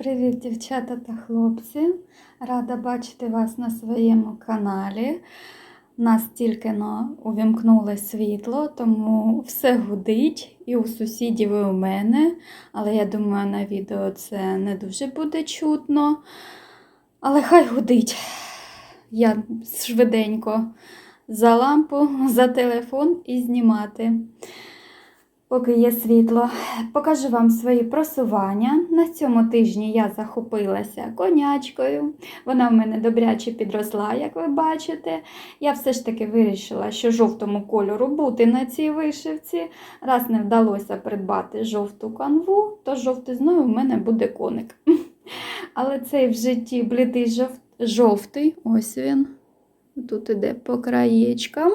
Привіт, дівчата та хлопці! Рада бачити вас на своєму каналі. Нас тільки увімкнули світло, тому все гудить і у сусідів, і у мене. Але я думаю, на відео це не дуже буде чутно. Але хай гудить. Я швиденько за лампу, за телефон і знімати. Поки є світло, покажу вам свої просування. На цьому тижні я захопилася конячкою. Вона в мене добряче підросла, як ви бачите. Я все ж таки вирішила, що жовтому кольору бути на цій вишивці. Раз не вдалося придбати жовту канву, то жовтизною в мене буде коник. Але цей в житті блідий жовтий, ось він. Тут іде по краєчкам.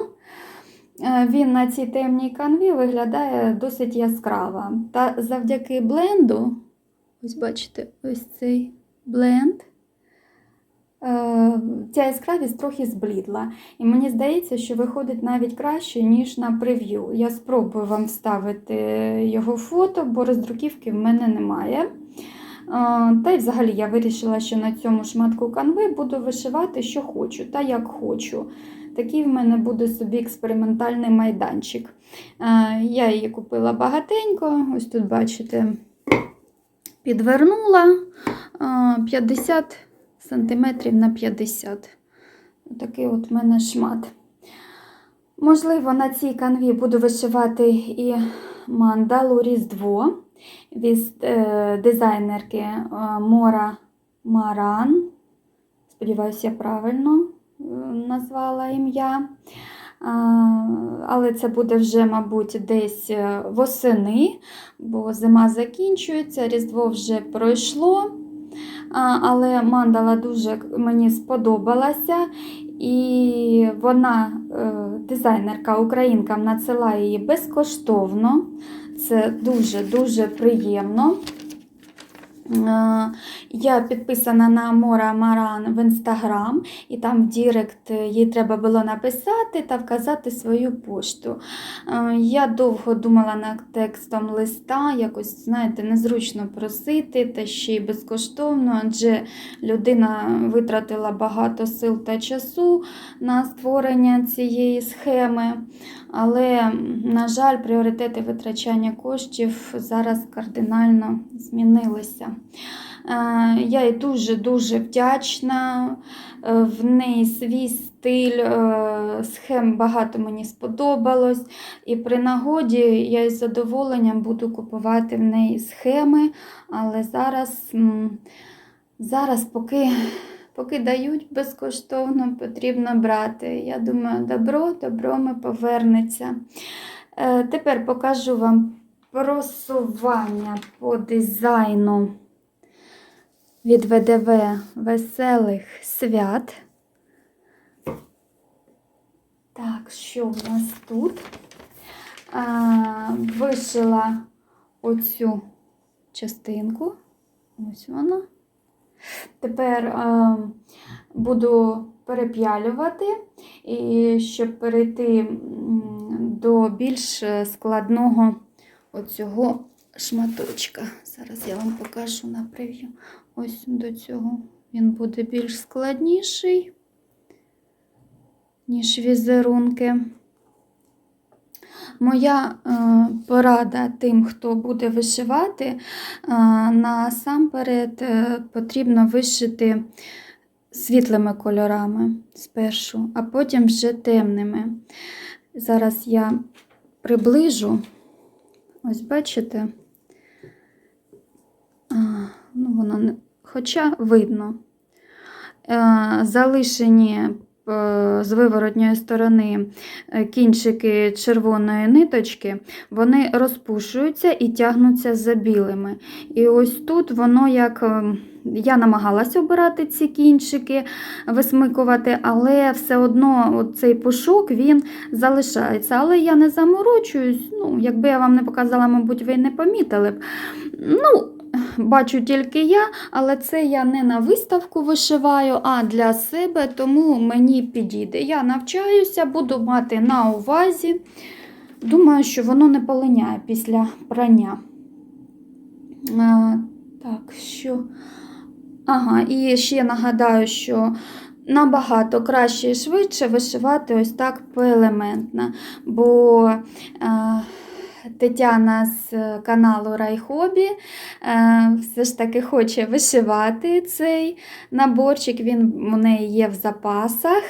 Е, Він на цій темній канві виглядає досить яскраво. Та завдяки бленду, ось бачите, ось цей бленд, е, ця яскравість трохи зблідла. І мені здається, що виходить навіть краще, ніж на прев'ю. Я спробую вам вставити його фото, бо роздруківки в мене немає. Е, Та й взагалі я вирішила, що на цьому шматку канви буду вишивати, що хочу та як хочу. Такий в мене буде собі експериментальний майданчик. Е, Я її купила багатенько, ось тут, бачите, підвернула е, 50 см на 50 Такий от в мене шмат. Можливо, на цій канві буду вишивати і мандалу Різдво від е, дизайнерки е, Мора Маран. Сподіваюся, я правильно е, назвала ім'я. Але це буде вже, мабуть, десь е, восени, бо зима закінчується, Різдво вже пройшло. Але мандала дуже мені сподобалася, і вона, е, дизайнерка українкам, надсилає її безкоштовно. Це дуже-дуже приємно. Е, Я підписана на Мора Маран в інстаграм, і там в Дірект їй треба було написати та вказати свою пошту. Е, Я довго думала над текстом листа, якось, знаєте, незручно просити, та ще й безкоштовно, адже людина витратила багато сил та часу на створення цієї схеми. Але, на жаль, пріоритети витрачання коштів зараз кардинально змінилися. Е, Я їй дуже-дуже вдячна. Е, В неї свій стиль, е, схем багато мені сподобалось. І при нагоді я із задоволенням буду купувати в неї схеми. Але зараз, зараз поки, поки дають безкоштовно, потрібно брати. Я думаю, добро, добро ми повернеться. Тепер покажу вам просування по дизайну від ВДВ Веселих свят. Так, що в нас тут? А, вишила оцю частинку. Ось вона. Тепер а, буду переп'ялювати, і щоб перейти до більш складного оцього шматочка. Зараз я вам покажу на прев'ю. Ось до цього він буде більш складніший, ніж візерунки. Моя е, порада тим, хто буде вишивати, е, насамперед е, потрібно вишити світлими кольорами спершу, а потім вже темними. Зараз я приближу, ось бачите, а, ну, воно не, хоча видно. Е, залишені е, з виворотньої сторони е, кінчики червоної ниточки, вони розпушуються і тягнуться за білими. І ось тут воно як. Я намагалася обирати ці кінчики, висмикувати, але все одно цей пушок він залишається. Але я не заморочуюсь. Ну, якби я вам не показала, мабуть, ви не помітили б. Ну, бачу тільки я, але це я не на виставку вишиваю, а для себе, тому мені підійде. Я навчаюся, буду мати на увазі. Думаю, що воно не полиняє після прання. А, так, що Ага, і ще нагадаю, що набагато краще і швидше вишивати ось так поелементно. Бо е, Тетяна з каналу Райхобі е, все ж таки хоче вишивати цей наборчик, він у неї є в запасах.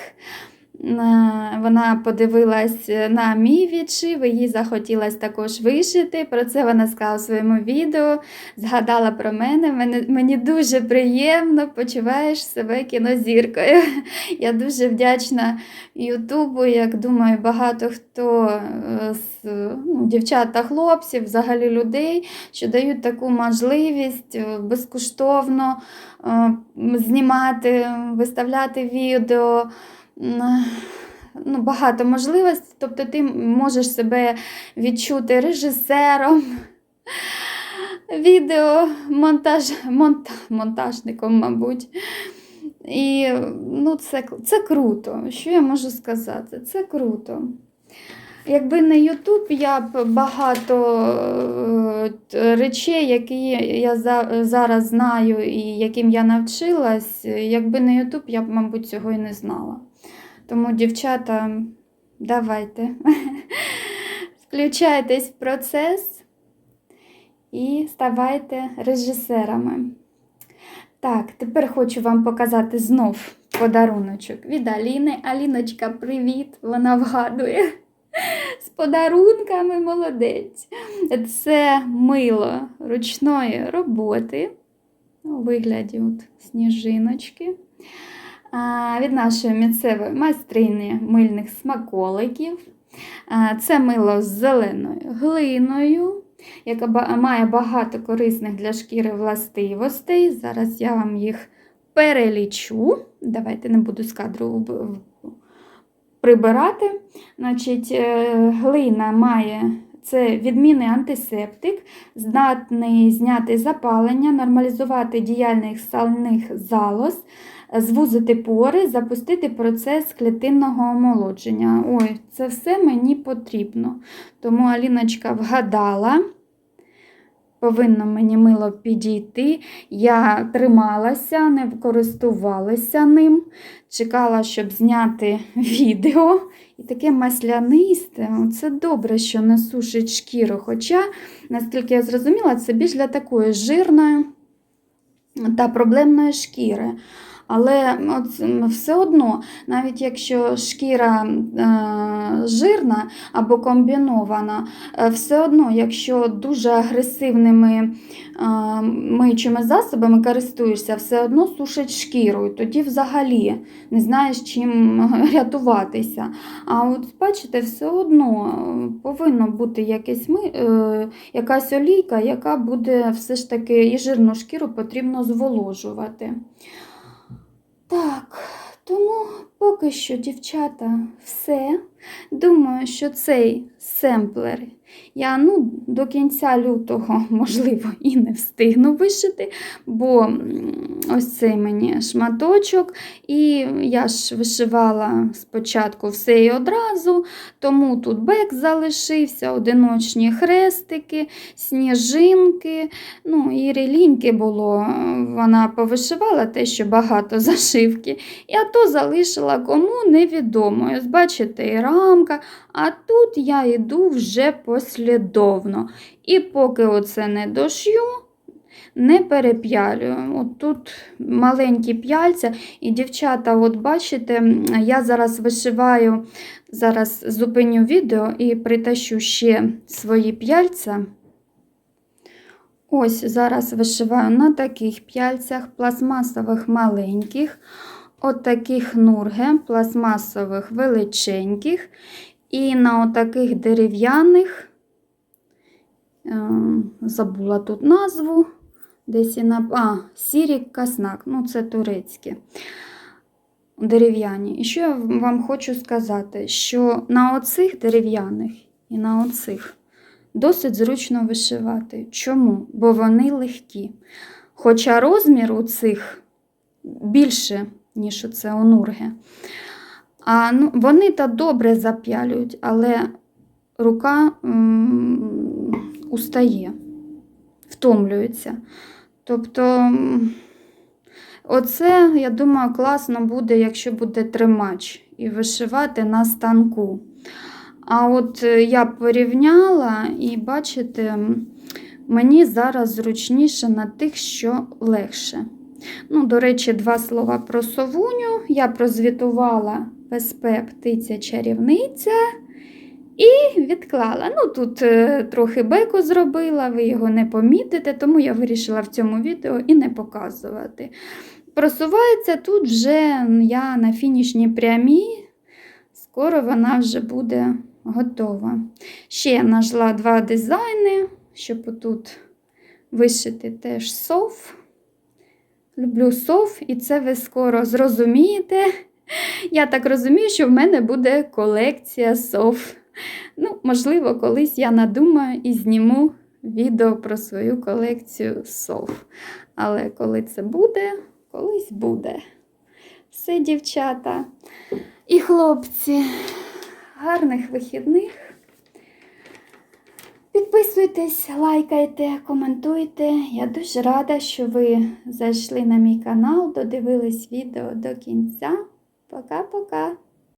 Е, Вона подивилась на мій відшив, їй захотілося також вишити. Про це вона сказала в своєму відео, згадала про мене. Мені дуже приємно почуваєш себе кінозіркою. Я дуже вдячна Ютубу, як думаю, багато хто е, з ну, дівчат та хлопців, взагалі людей, що дають таку можливість е, безкоштовно е, знімати, виставляти відео. Ну, багато можливостей, тобто ти можеш себе відчути режисером, відео, монтаж, монта, монтажником, мабуть. І ну, це, це круто. Що я можу сказати? Це круто. Якби не Ютуб, я б багато е, речей, які я за- зараз знаю і яким я навчилась, якби не Ютуб, я б, мабуть, цього і не знала. Тому, дівчата, давайте, включайтесь в процес і ставайте режисерами. Так, тепер хочу вам показати знов подаруночок від Аліни. Аліночка, привіт! Вона вгадує з подарунками молодець. Це мило ручної роботи у вигляді от сніжиночки. Від нашої місцевої майстрині мильних смаколиків. Це мило з зеленою глиною, яка має багато корисних для шкіри властивостей. Зараз я вам їх перелічу. Давайте не буду з кадру прибирати. Значить, е, глина має це відмінний антисептик, здатний зняти запалення, нормалізувати діяльних сальних залоз, звузити пори, запустити процес клітинного омолодження. Ой, це все мені потрібно. Тому Аліночка вгадала. Повинно мені мило підійти. Я трималася, не користувалася ним, чекала, щоб зняти відео. І таке маслянисте. Це добре, що не сушить шкіру. Хоча, наскільки я зрозуміла, це більш для такої жирної та проблемної шкіри. Але от все одно, навіть якщо шкіра е, жирна або комбінована, е, все одно, якщо дуже агресивними е, миючими засобами користуєшся, все одно сушить шкіру. І тоді взагалі не знаєш, чим рятуватися. А от бачите, все одно повинно бути якесь ми, якась олійка, яка буде все ж таки і жирну шкіру потрібно зволожувати. Так, тому поки що, дівчата, все. Думаю, що цей семплер я ну, до кінця лютого, можливо, і не встигну вишити, бо ось цей мені шматочок, і я ж вишивала спочатку все і одразу, тому тут бек залишився, одиночні хрестики, сніжинки. Ну, і реліньки було, вона повишивала те, що багато зашивки. Я то залишила кому невідомо. Ось бачите, і рамка, а тут я йду вже послідовно. І поки оце не дошью, не переп'ялюю. От тут маленькі п'яльця, і дівчата, от бачите, я зараз вишиваю, зараз зупиню відео і притащу ще свої п'яльця. Ось зараз вишиваю на таких п'яльцях, пластмасових маленьких, от таких нурге, пластмасових величеньких, і на отаких дерев'яних, е, забула тут назву, десь і на а, сірік каснак, ну це турецьке. Дерев'яні. І що я вам хочу сказати, що на оцих дерев'яних і на оцих досить зручно вишивати. Чому? Бо вони легкі. Хоча розмір у цих більше, ніж у це у нурги. А, ну, вони та добре зап'ялюють, але рука м, устає, втомлюється. Тобто Оце, я думаю, класно буде, якщо буде тримач і вишивати на станку. А от е, я порівняла і бачите, мені зараз зручніше на тих, що легше. Ну, до речі, два слова про совуню. Я прозвітувала ПСП птиця чарівниця і відклала. Ну, тут е, трохи беку зробила, ви його не помітите, тому я вирішила в цьому відео і не показувати. Просувається тут вже я на фінішній прямій. Скоро вона вже буде готова. Ще я нажила два дизайни, щоб тут вишити теж сов. Люблю сов, і це ви скоро зрозумієте. Я так розумію, що в мене буде колекція сов. Ну, можливо, колись я надумаю і зніму відео про свою колекцію сов. Але коли це буде, колись буде. Все, дівчата і хлопці, гарних вихідних. Підписуйтесь, лайкайте, коментуйте. Я дуже рада, що ви зайшли на мій канал, додивились відео до кінця. Пока-пока!